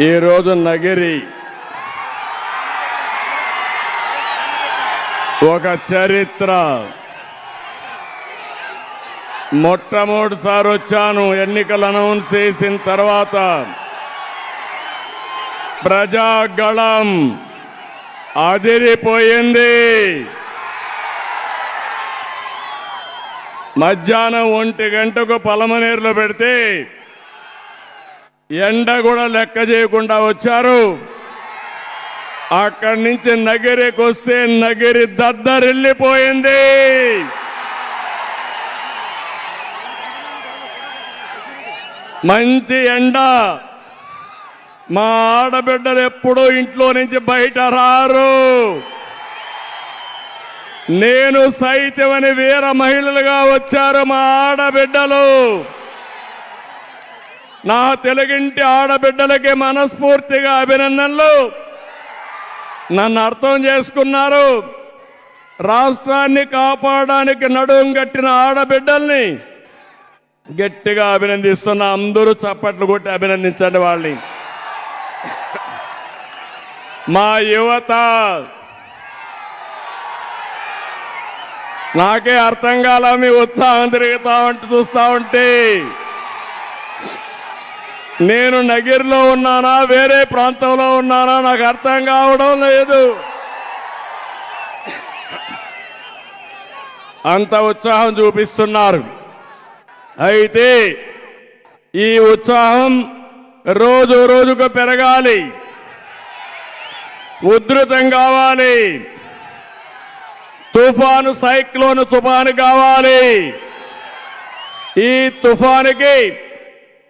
ఈరోజు నగిరి. ఒక చరిత్ర. మొట్టమొదటిసారి వచ్చాను ఎన్నికలు అనౌన్స్ చేసిన తర్వాత. ప్రజాగళం అదిరిపోయింది. మధ్యాహ్నం ఒంటి గంటకు పలమనేరులో పెడితే ఎండ కూడా లెక్క చేయకుండా వచ్చారు. అక్కడి నుంచి నగిరికి వస్తే నగిరి దద్దరిల్లిపోయింది మంచి ఎండ. మా ఆడబిడ్డలు ఎప్పుడూ ఇంట్లో నుంచి బయట రారు. నేను సైతమని వీర మహిళలుగా వచ్చారు మా ఆడబిడ్డలు. నా తెలుగింటి ఆడబిడ్డలకి మనస్ఫూర్తిగా అభినందనలు. నన్ను అర్థం చేసుకున్నారు. రాష్ట్రాన్ని కాపాడడానికి నడుం కట్టిన ఆడబిడ్డల్ని గట్టిగా అభినందిస్తున్న అందరూ చప్పట్లు కొట్టి అభినందించండి వాళ్ళని. మా యువత నాకే అర్థం కాల మీ ఉత్సాహం తిరుగుతా ఉంటే చూస్తా ఉంటే. నేను నగిరిలో ఉన్నానా? వేరే ప్రాంతంలో ఉన్నానా? నాకు అర్థం కావడం లేదు. అంత ఉత్సాహం చూపిస్తున్నారు. అయితే ఈ ఉత్సాహం రోజు రోజుకు పెరగాలి. ఉధృతం కావాలి. తుఫాను సైక్లోన్ తుఫాను కావాలి. ఈ తుఫానుకి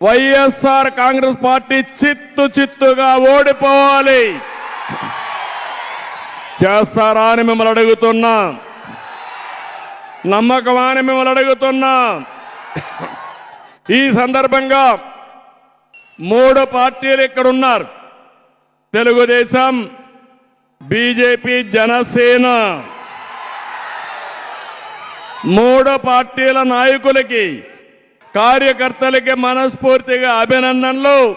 వైఎస్ఆర్ కాంగ్రెస్ పార్టీ చిత్తు చిత్తుగా ఓడిపోవాలి. చేస్తారా అని మిమ్మల్ని అడుగుతున్నా. నమ్మకమా అని మిమ్మల్ని అడుగుతున్నా. ఈ సందర్భంగా మూడు పార్టీలు ఇక్కడ ఉన్నారు తెలుగుదేశం బీజేపీ జనసేన. మూడు పార్టీల నాయకులకి కార్యకర్తలకి మనస్ఫూర్తిగా అభినందనలు.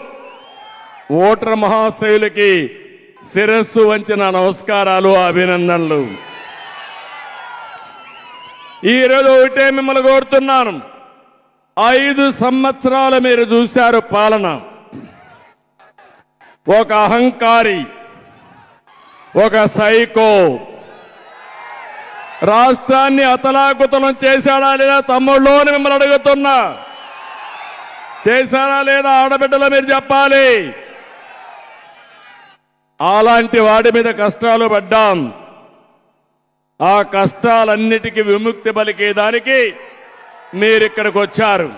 ఓటర్ మహాశయులకి శిరస్సు వంచిన నమస్కారాలు అభినందనలు. ఈరోజు ఒకటే మిమ్మల్ని కోరుతున్నాను. ఐదు సంవత్సరాలు మీరు చూశారు పాలన. ఒక అహంకారి ఒక సైకో. రాష్ట్రాన్ని అతలాకుతలం చేశాడా లేదా తమ్ముళ్ళు అని మిమ్మల్ని అడుగుతున్నా. చేశారా లేదా ఆడబిడ్డలో మీరు చెప్పాలి. అలాంటి వాడి మీద కష్టాలు పడ్డాం. ఆ కష్టాలన్నిటికీ విముక్తి పలికేదానికి మీరు ఇక్కడికి వచ్చారు.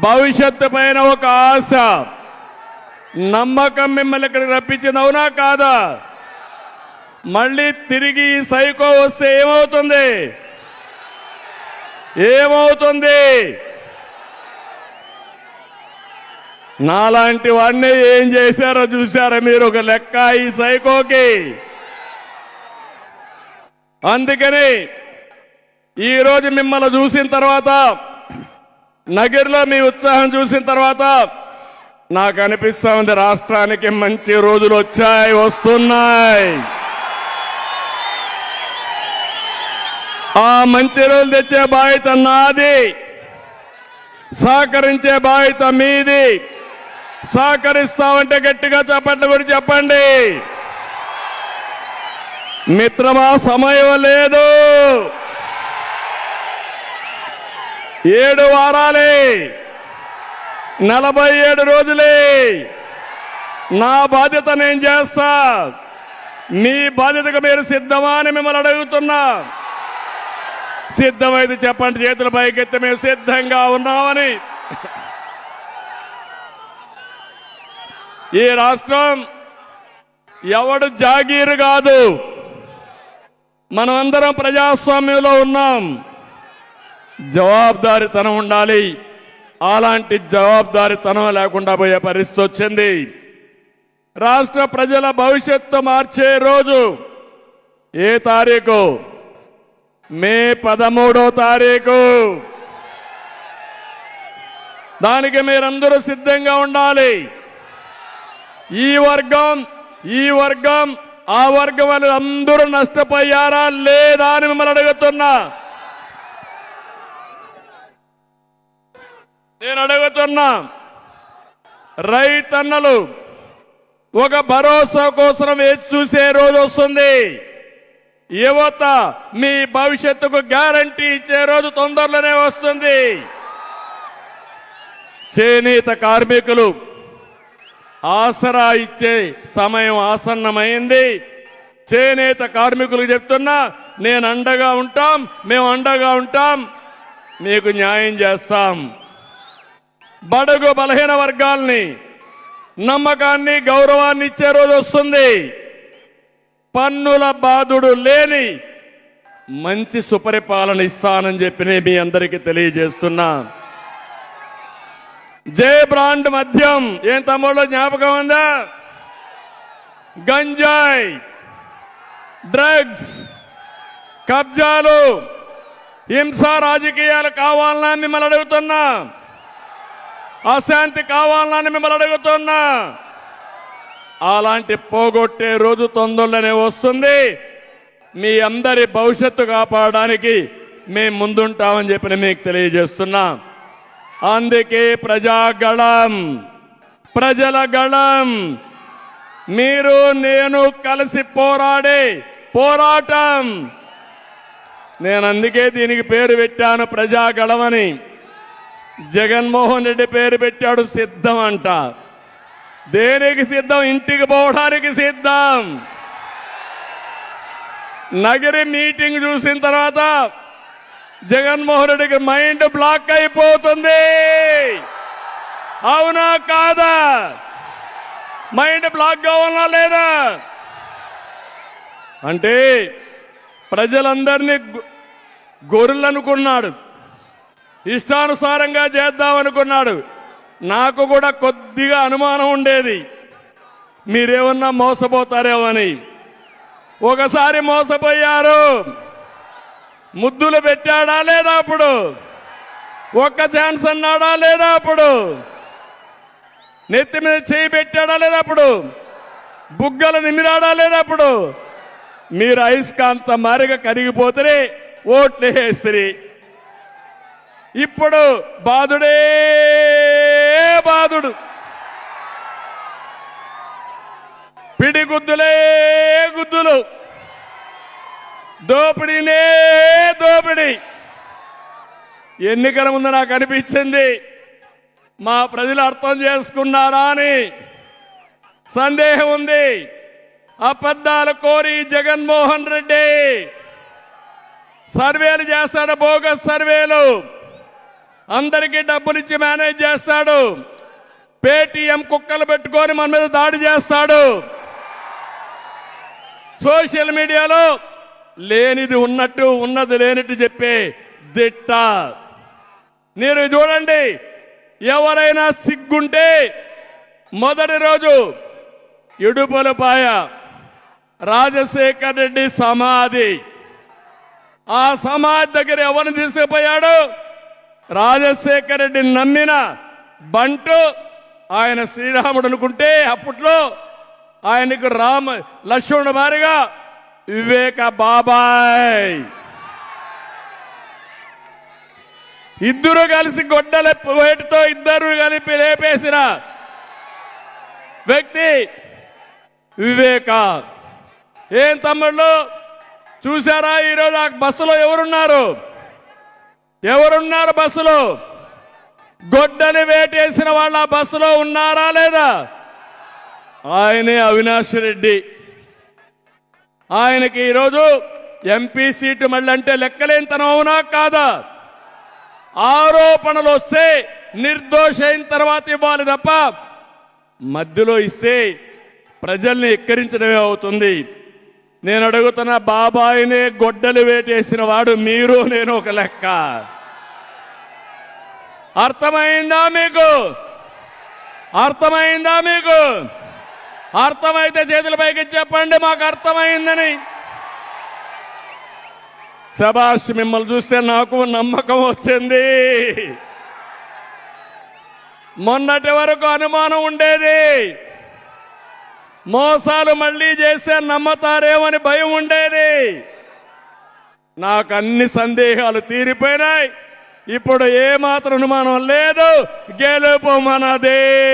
భవిష్యత్తు పైన ఒక ఆశ. నమ్మకం మిమ్మల్ని ఇక్కడికి రప్పించింది అవునా కాదా? మళ్ళీ తిరిగి సైకో వస్తే ఏమవుతుంది? ఏమవుతుంది? నాలాంటి వాడిని ఏం చేశారో చూశారా మీరు ఒక లెక్క ఈ సైకోకి? అందుకని ఈరోజు మిమ్మల్ని చూసిన తర్వాత నగిరిలో మీ ఉత్సాహం చూసిన తర్వాత నాకు అనిపిస్తా ఉంది రాష్ట్రానికి మంచి రోజులు వచ్చాయి వస్తున్నాయి. ఆ మంచి రోజులు తెచ్చే బాధ్యత నాది సహకరించే బాధ్యత మీది. సహకరిస్తామంటే గట్టిగా చెప్పండి కూడా చెప్పండి. మిత్రమా సమయం లేదు. ఏడు వారాలే. నలభై ఏడు రోజులే. నా బాధ్యత నేను చేస్తా. మీ బాధ్యతకు మీరు సిద్ధమా అని మిమ్మల్ని అడుగుతున్నా. సిద్ధమైతే చెప్పండి చేతుల పైకెత్తి మేము సిద్ధంగా ఉన్నామని. ఈ రాష్ట్రం ఎవడు జాగీరు కాదు. మనమందరం ప్రజాస్వామ్యంలో ఉన్నాం. జవాబుదారితనం ఉండాలి. అలాంటి జవాబుదారితనం లేకుండా పోయే పరిస్థితి వచ్చింది. రాష్ట్ర ప్రజల భవిష్యత్తు మార్చే రోజు ఏ తారీఖు? మే పదమూడో తారీఖు. దానికి మీరందరూ సిద్ధంగా ఉండాలి. ఈ వర్గం ఈ వర్గం ఆ వర్గం వాళ్ళు అందరూ నష్టపోయారా లేదా అని మిమ్మల్ని అడుగుతున్నా. నేను అడుగుతున్నా రైతన్నలు ఒక భరోసా కోసం వేచి చూసే రోజు వస్తుంది? యువత మీ భవిష్యత్తుకు గ్యారంటీ ఇచ్చే రోజు తొందరలోనే వస్తుంది. చేనేత కార్మికులు ఆసరా ఇచ్చే సమయం ఆసన్నమైంది. చేనేత కార్మికులకు చెప్తున్నా నేను అండగా ఉంటాం మేము అండగా ఉంటాం మీకు న్యాయం చేస్తాం. బడుగు బలహీన వర్గాల్ని నమ్మకాన్ని గౌరవాన్ని ఇచ్చే రోజు వస్తుంది. పన్నుల బాధుడు లేని మంచి సుపరిపాలన ఇస్తానని చెప్పి మీ అందరికీ తెలియజేస్తున్నా. జే బ్రాండ్ మద్యం. ఏం తమ్ముళ్ళు జ్ఞాపకం ఉందా? గంజాయి డ్రగ్స్ కబ్జాలు హింస రాజకీయాలు కావాలన్నా మిమ్మల్ని అడుగుతున్నా. అశాంతి కావాలని మిమ్మల్ని అడుగుతున్నా. అలాంటి పోగొట్టే రోజు తొందరలోనే వస్తుంది. మీ అందరి భవిష్యత్తు కాపాడడానికి మేము ముందుంటామని చెప్పి మీకు తెలియజేస్తున్నాం. అందుకే ప్రజాగళం ప్రజల గళం. మీరు నేను కలిసి పోరాడే పోరాటం. నేను అందుకే దీనికి పేరు పెట్టాను ప్రజాగళమని జగన్మోహన్ రెడ్డి పేరు పెట్టాడు సిద్ధం అంట. దేనికి సిద్ధం? ఇంటికి పోవడానికి సిద్ధం. నగరి మీటింగ్ చూసిన తర్వాత జగన్మోహన్ రెడ్డికి మైండ్ బ్లాక్ అయిపోతుంది. అవునా కాదా? మైండ్ బ్లాక్గా ఉన్నా లేదా? అంటే ప్రజలందరినీ గొర్రెలనుకున్నాడు. ఇష్టానుసారంగా చేద్దామనుకున్నాడు. నాకు కూడా కొద్దిగా అనుమానం ఉండేది. మీరేమన్నా మోసపోతారేమో అని. ఒకసారి మోసపోయారు. ముద్దులు పెట్టాడా లేదా అప్పుడు? ఒక్క ఛాన్స్ అన్నాడా లేదా అప్పుడు? నెత్తి మీద చేయి పెట్టాడా లేదా అప్పుడు? బుగ్గలు నిమిరాడా లేదా అప్పుడు? మీరు అయస్కాంత మారిగా కరిగిపోతే ఓట్లు వేస్తుంది ఇప్పుడు బాధుడే బాధుడు పిడిగుద్దులే గుద్దులు. దోపిడీనే దోపిడీ. ఎన్నికల ముందు నాకు అనిపించింది మా ప్రజలు అర్థం చేసుకున్నారా అని సందేహం ఉంది. అబద్ధాల కోరి జగన్మోహన్ రెడ్డి సర్వేలు చేస్తాడు బోగస్ సర్వేలు. అందరికీ డబ్బులిచ్చి మేనేజ్ చేస్తాడు. పేటీఎం కుక్కలు పెట్టుకొని మన మీద దాడి చేస్తాడు. సోషల్ మీడియాలో లేనిది ఉన్నట్టు ఉన్నది లేనట్టు చెప్పే దిట్ట. మీరు చూడండి. ఎవరైనా సిగ్గుంటే మొదటి రోజు ఇడుపులపాయ రాజశేఖర్ రెడ్డి సమాధి. ఆ సమాధి దగ్గర ఎవరిని తీసుకుపోయాడు? రాజశేఖర రెడ్డిని నమ్మిన బంటు ఆయన శ్రీరాముడు అనుకుంటే అప్పట్లో ఆయనకు రామ లక్ష్మణుడు మారిగా వివేక బాబాయ్. ఇద్దరు కలిసి గొడ్డల వేటితో ఇద్దరు కలిపి లేపేసిన వ్యక్తి వివేక. ఏం తమ్ముళ్ళు? చూసారా ఈరోజు ఆ బస్సులో ఎవరున్నారు? ఎవరున్నారు బస్సులో? గొడ్డలి వేటేసిన వాళ్ళ ఆ బస్సులో ఉన్నారా లేదా? ఆయనే అవినాష్ రెడ్డి. ఆయనకి ఈరోజు ఎంపీ సీటు మళ్ళీ అంటే లెక్కలేనితనం అవునా కాదా? ఆరోపణలు వస్తే నిర్దోష అయిన తర్వాత ఇవ్వాలి తప్ప మధ్యలో ఇస్తే ప్రజల్ని ఎక్కరించడమే అవుతుంది. నేను అడుగుతున్న బాబాయినే గొడ్డలు వేటేసిన వాడు మీరు నేను ఒక లెక్క. అర్థమైందా మీకు? అర్థమైందా మీకు? అర్థమైతే చేతుల పైకి చెప్పండి మాకు అర్థమైందని. శబాష్ మిమ్మల్ని చూస్తే నాకు నమ్మకం వచ్చింది. మొన్నటి వరకు అనుమానం ఉండేది. మోసాలు మళ్ళీ చేస్తే నమ్మతారేమని భయం ఉండేది. నాకు అన్ని సందేహాలు తీరిపోయినాయి. ఇప్పుడు ఏమాత్రం అనుమానం లేదు. గెలుపు మనదే.